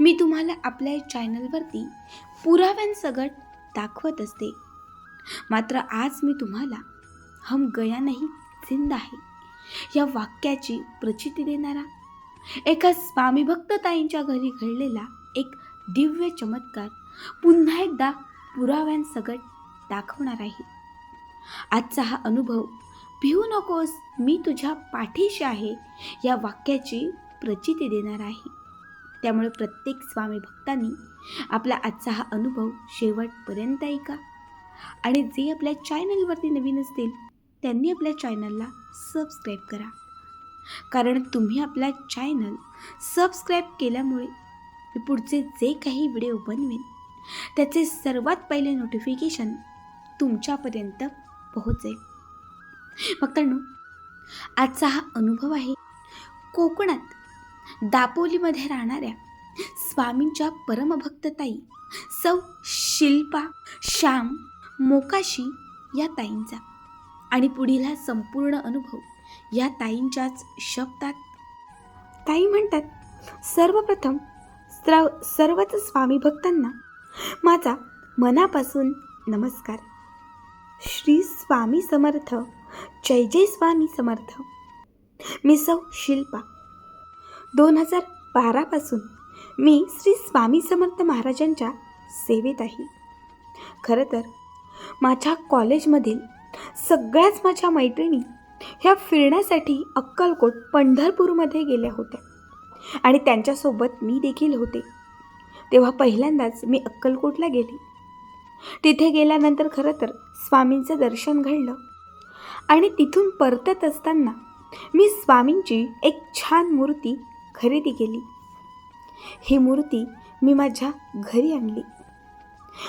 मी तुम्हाला आपल्या चॅनलवरती पुराव्यांसकट दाखवत असते. मात्र आज मी तुम्हाला हम गया नाही जिंद आहे या वाक्याची प्रचिती देणारा एका स्वामी ताईंच्या घरी घडलेला एक दिव्य चमत्कार पुन्हा एकदा पुराव्यांसकट दाखवणार आहे. आजचा हा अनुभव भिवू नकोस मी तुझ्या पाठीशी आहे या वाक्याची प्रचिती देणार आहे. त्यामुळे प्रत्येक स्वामी भक्तांनी आपला आजचा हा अनुभव शेवटपर्यंत ऐका. आणि जे आपल्या चॅनलवरती नवीन असतील त्यांनी आपल्या चॅनलला सबस्क्राईब करा. कारण तुम्ही आपला चॅनल सबस्क्राईब केल्यामुळे मी पुढचे जे काही व्हिडिओ बनवेन त्याचे सर्वात पहिले नोटिफिकेशन तुमच्यापर्यंत पोहोचेल. मित्रांनो आजचा हा अनुभव आहे कोकणात दापोलीमध्ये राहणाऱ्या स्वामींच्या परमभक्तताई सौ शिल्पा श्याम मोकाशी या ताईंचा. आणि पुढील हा संपूर्ण अनुभव या ताईंच्याच शब्दात. ताई म्हणतात सर्वप्रथम स्र सर्वच स्वामी भक्तांना माझा मनापासून नमस्कार. श्री स्वामी समर्थ जय जय स्वामी समर्थ. मी सौ शिल्पा दोन हजार बारापासून मी श्री स्वामी समर्थ महाराजांच्या सेवेत आहे खरं तर माझ्या कॉलेजमधील सगळ्याच माझ्या मैत्रिणी ह्या फिरण्यासाठी अक्कलकोट पंढरपूरमध्ये गेल्या होत्या आणि त्यांच्यासोबत मी देखील होते. तेव्हा पहिल्यांदाच मी अक्कलकोटला गेले. तिथे गेल्यानंतर खरं तर स्वामींचं दर्शन घडलं आणि तिथून परतत असताना मी स्वामींची एक छान मूर्ती खरेदी केली. ही मूर्ती मी माझ्या घरी आणली.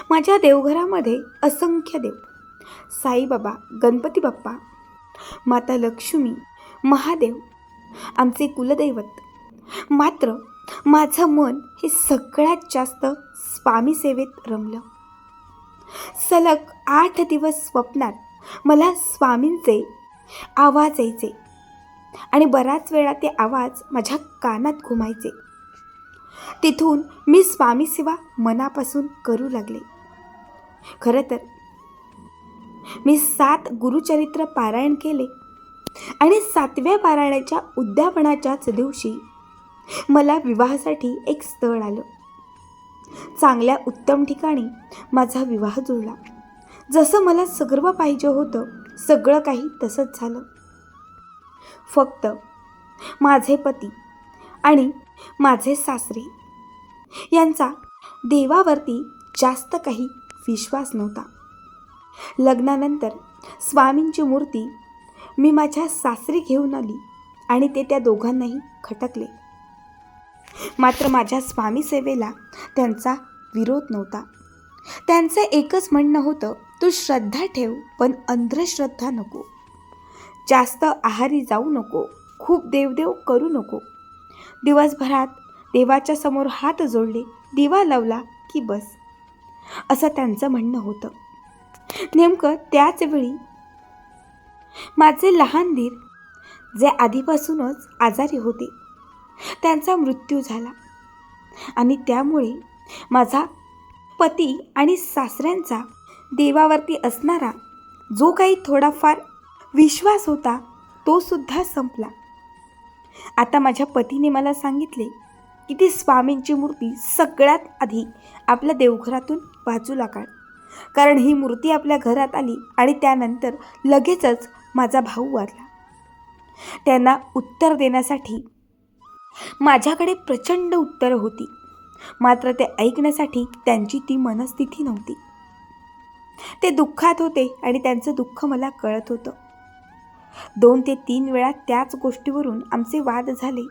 माझ्या देवघरामध्ये असंख्य देव. साईबाबा गणपती बाप्पा माता लक्ष्मी महादेव आमचे कुलदैवत. मात्र माझं मन हे सगळ्यात जास्त स्वामी सेवेत रमलं. सलग आठ दिवस स्वप्नात मला स्वामींचे आवाज यायचे. आणि बराच वेळा ते आवाज माझ्या कानात घुमायचे. तिथून मी स्वामी सेवा मनापासून करू लागले. खरं तर मी सात गुरुचरित्र पारायण केले आणि सातव्या पारायणाच्या उद्यापनाच्याच दिवशी मला विवाहासाठी एक स्थळ आलं. चांगल्या उत्तम ठिकाणी माझा विवाह जुळला. जसं मला सगळं पाहिजे होतं सगळं काही तसंच झालं. फक्त माझे पती आणि माझे सासरे. यांचा देवावरती जास्त काही विश्वास नव्हता. लग्नानंतर स्वामींची मूर्ती मी माझ्या सासरी घेऊन आली आणि ते त्या दोघांनाही खटकले. मात्र माझ्या स्वामी सेवेला त्यांचा विरोध नव्हता. त्यांचं एकच म्हणणं होतं तू श्रद्धा ठेव पण अंधश्रद्धा नको. जास्त आहारी जाऊ नको. खूप देवदेव करू नको. दिवसभरात देवाच्या समोर हात जोडले दिवा लावला की बस. असं त्यांचं म्हणणं होतं. नेमकं त्याच वेळी माझे लहान धीर जे आधीपासूनच आजारी होते त्यांचा मृत्यू झाला. आणि त्यामुळे माझा पती आणि सासऱ्यांचा देवावरती असणारा जो काही थोडाफार विश्वास होता तो सुद्धा संपला. आता माझ्या पतीने मला सांगितले की ती स्वामींची मूर्ती सगळ्यात आधी आपल्या देवघरातून बाजूला काढ. कारण ही मूर्ती आपल्या घरात आली आणि त्यानंतर लगेचच माझा भाऊ वारला. त्यांना उत्तर देण्यासाठी माझ्याकडे प्रचंड उत्तरं होती. मात्र ते ऐकण्यासाठी त्यांची ती मनस्थिती नव्हती. ते दुःखात होते आणि त्यांचं दुःख मला कळत होतं. दोन ते तीन वेळा त्याच गोष्टीवरून आमचे वाद झाले.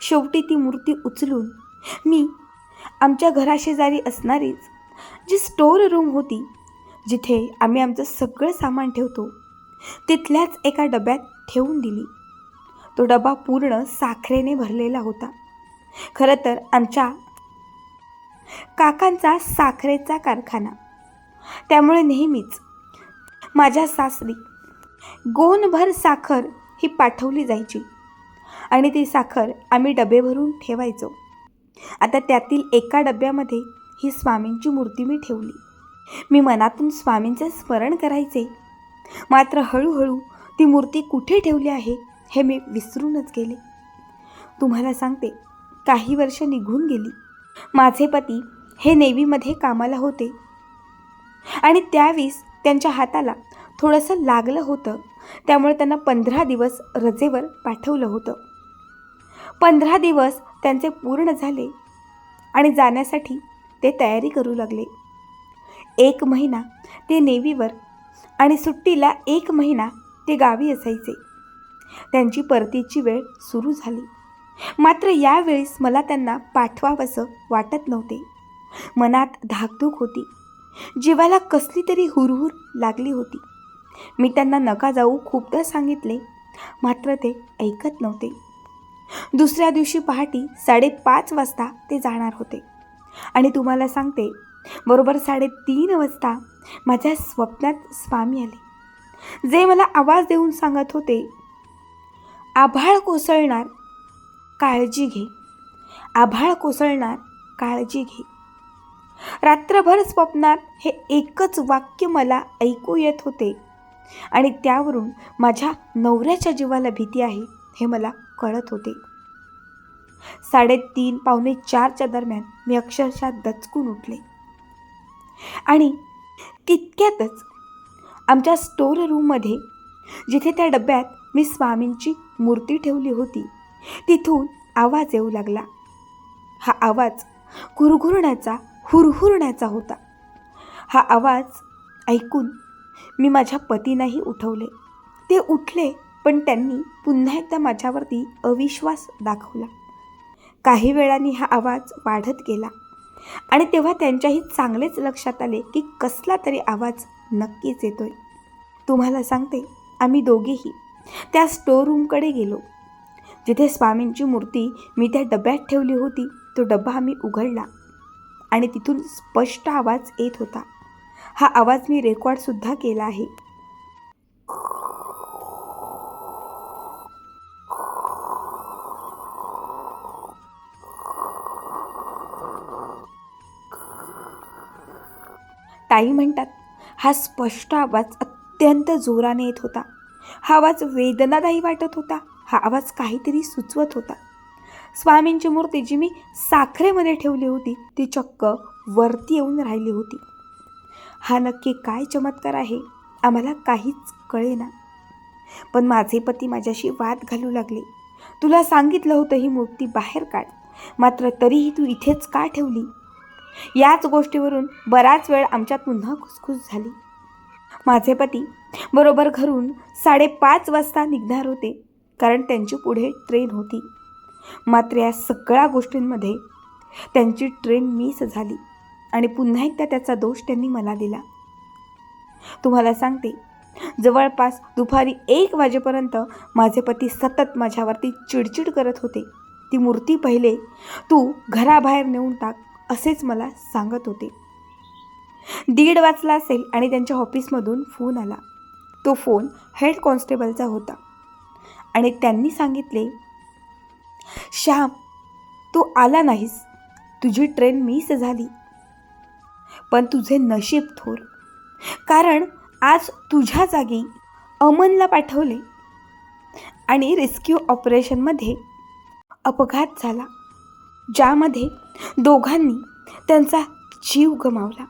शेवटी ती मूर्ती उचलून मी आमच्या घराशेजारी असणारीच जी स्टोर रूम होती जिथे आम्ही आमचं सगळं सामान ठेवतो तिथल्याच एका डब्यात ठेवून दिली. तो डबा पूर्ण साखरेने भरलेला होता. खरं तर आमच्या काकांचा साखरेचा कारखाना. त्यामुळे नेहमीच माझ्या सासरी गोनभर साखर ही पाठवली जायची. आणि ती साखर आम्ही डबे भरून ठेवायचो. आता त्यातील एका डब्यामध्ये ही स्वामींची मूर्ती मी ठेवली. मी मनातून स्वामींचे स्मरण करायचे. मात्र हळूहळू ती मूर्ती कुठे ठेवली आहे हे मी विसरूनच गेले. तुम्हाला सांगते काही वर्ष निघून गेली. माझे पती हे नेव्हीमध्ये कामाला होते. आणि त्यावेळेस त्यांच्या हाताला थोडंसं लागलं होतं. त्यामुळे त्यांना पंधरा दिवस रजेवर पाठवलं होतं. पंधरा दिवस त्यांचे पूर्ण झाले आणि जाण्यासाठी ते तयारी करू लागले. एक महिना ते नेव्हीवर आणि सुट्टीला एक महिना ते गावी असायचे. त्यांची परतीची वेळ सुरू झाली. मात्र यावेळेस मला त्यांना पाठवावंसं वाटत नव्हते. मनात धाकधूक होती. जीवाला कसली तरी हुरहुर लागली होती. मी त्यांना नका जाऊ खूपदा सांगितले. मात्र ते ऐकत नव्हते. दुसऱ्या दिवशी पहाटे साडेपाच वाजता ते जाणार होते. आणि तुम्हाला सांगते बरोबर साडेतीन वाजता माझ्या स्वप्नात स्वामी आले. जे मला आवाज देऊन सांगत होते आभाळ कोसळणार काळजी घे. आभाळ कोसळणार काळजी घे. रात्रभर स्वप्नात हे एकच वाक्य मला ऐकू येत होते. आणि त्यावरून माझ्या नवऱ्याच्या जीवाला भीती आहे हे मला कळत होते. साडेतीन पावणे चारच्या दरम्यान मी अक्षरशः दचकून उठले. आणि तितक्यातच आमच्या स्टोर रूममध्ये जिथे त्या डब्यात मी स्वामींची मूर्ती ठेवली होती तिथून आवाज येऊ लागला. हा आवाज घुरघुरण्याचा हुरहुरण्याचा होता. हा आवाज ऐकून मी माझ्या पतींनाही उठवले. ते उठले पण त्यांनी पुन्हा एकदा माझ्यावरती अविश्वास दाखवला. काही वेळाने हा आवाज वाढत गेला आणि तेव्हा त्यांच्याही चांगलेच लक्षात आले की कसला तरी आवाज नक्कीच येतोय. तुम्हाला सांगते आम्ही दोघेही त्या स्टोर रूमकडे गेलो. जिथे स्वामींची मूर्ती मी त्या डब्यात ठेवली होती तो डब्बा आम्ही उघडला आणि तिथून स्पष्ट आवाज येत होता. हा आवाज मी रेकॉर्डसुद्धा केला आहे. ताई म्हणतात हा स्पष्ट आवाज अत्यंत जोराने येत होता. हा आवाज वेदनादायी वाटत होता. हा आवाज काहीतरी सुचवत होता. स्वामींची मूर्ती जी मी साखरेमध्ये ठेवली होती ती चक्क वरती येऊन राहिली होती. हा नक्की काय चमत्कार आहे? आम्हाला काहीच कळेना. पण माझे पती माझ्याशी वाद घालू लागले. तुला सांगितलं होतं ही मूर्ती बाहेर काढ. मात्र तरीही तू इथेच का ठेवली? याच गोष्टीवरून बराच वेळ आमच्यात पुन्हा खुसखुस झाली. माझे पती बरोबर घरून साडेपाच वाजता निघणार होते कारण त्यांची पुढे ट्रेन होती. मात्र या सगळ्या गोष्टींमध्ये त्यांची ट्रेन मिस झाली. आणि पुन्हा एकदा त्याचा दोष त्यांनी मला दिला. तुम्हाला सांगते जवळपास दुपारी एक वाजेपर्यंत माझे पती सतत माझ्यावरती चिडचिड करत होते. ती मूर्ती पहिले तू घराबाहेर नेऊन टाक असेच मला सांगत होते. दीड वाजला असेल आणि त्यांच्या ऑफिसमधून फोन आला. तो फोन हेड कॉन्स्टेबलचा होता. आणि त्यांनी सांगितले श्याम तू आला नाहीस. तुझी ट्रेन मिस झाली. पण तुझे नशीब थोर. कारण आज तुझ्या जागी अमनला पाठवले आणि रेस्क्यू ऑपरेशनमध्ये अपघात झाला ज्यामध्ये दोघांनी त्यांचा जीव गमावला.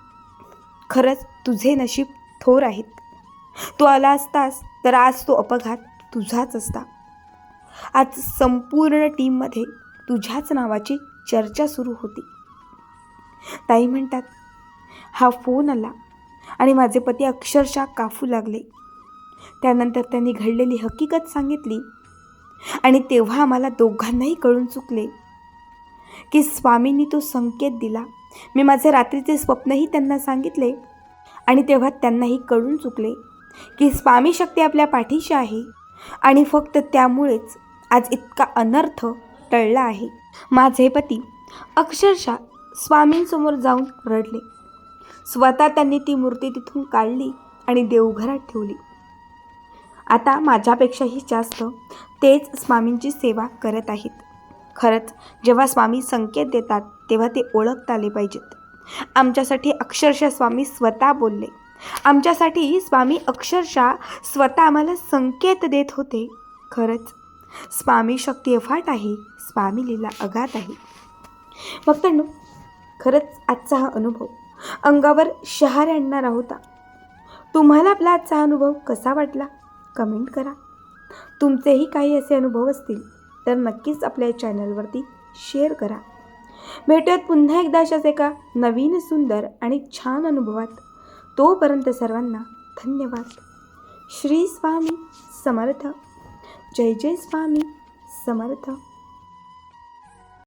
खरंच तुझे नशीब थोर आहेत. तू आला असतास तर आज तो अपघात तुझाच असता. आज संपूर्ण टीममध्ये तुझ्याच नावाची चर्चा सुरू होती. ताई म्हणतात हा फोन आला आणि माझे पती अक्षरशः काफू लागले. त्यानंतर त्यांनी घडलेली हकीकत सांगितली आणि तेव्हा आम्हाला दोघांनाही कळून चुकले की स्वामींनी तो संकेत दिला. मी माझे रात्रीचे स्वप्नही त्यांना सांगितले आणि तेव्हा त्यांनाही कळून चुकले की स्वामी शक्ती आपल्या पाठीशी आहे आणि फक्त त्यामुळेच आज इतका अनर्थ टळला आहे. माझे पती अक्षरशः स्वामींसमोर जाऊन रडले. स्वतः त्यांनी ती मूर्ती तिथून काढली आणि देवघरात ठेवली. आता माझ्यापेक्षाही जास्त तेच स्वामींची सेवा करत आहेत. खरंच जेव्हा स्वामी संकेत देतात तेव्हा ते ओळखता आले पाहिजेत. आमच्यासाठी अक्षरशः स्वामी स्वतः बोलले. आमच्यासाठी स्वामी अक्षरशः स्वतः आम्हाला संकेत देत होते. खरंच स्वामी शक्ती अफाट आहे स्वामी लीला अगात आहे. भक्तांनो खरंच आजचा हा अनुभव अंगावर शहारे आणणारा होता तुम्हाला आपला आजचा अनुभव कसा वाटला? कमेंट करा. तुमचेही काही असे अनुभव असतील तर नक्कीच आपल्या चॅनलवरती शेअर करा. भेटूयात पुन्हा एकदा अशाच एका नवीन सुंदर आणि छान अनुभवात. तोपर्यंत सर्वांना धन्यवाद. श्री स्वामी समर्थ. जय जय स्वामी समर्थ.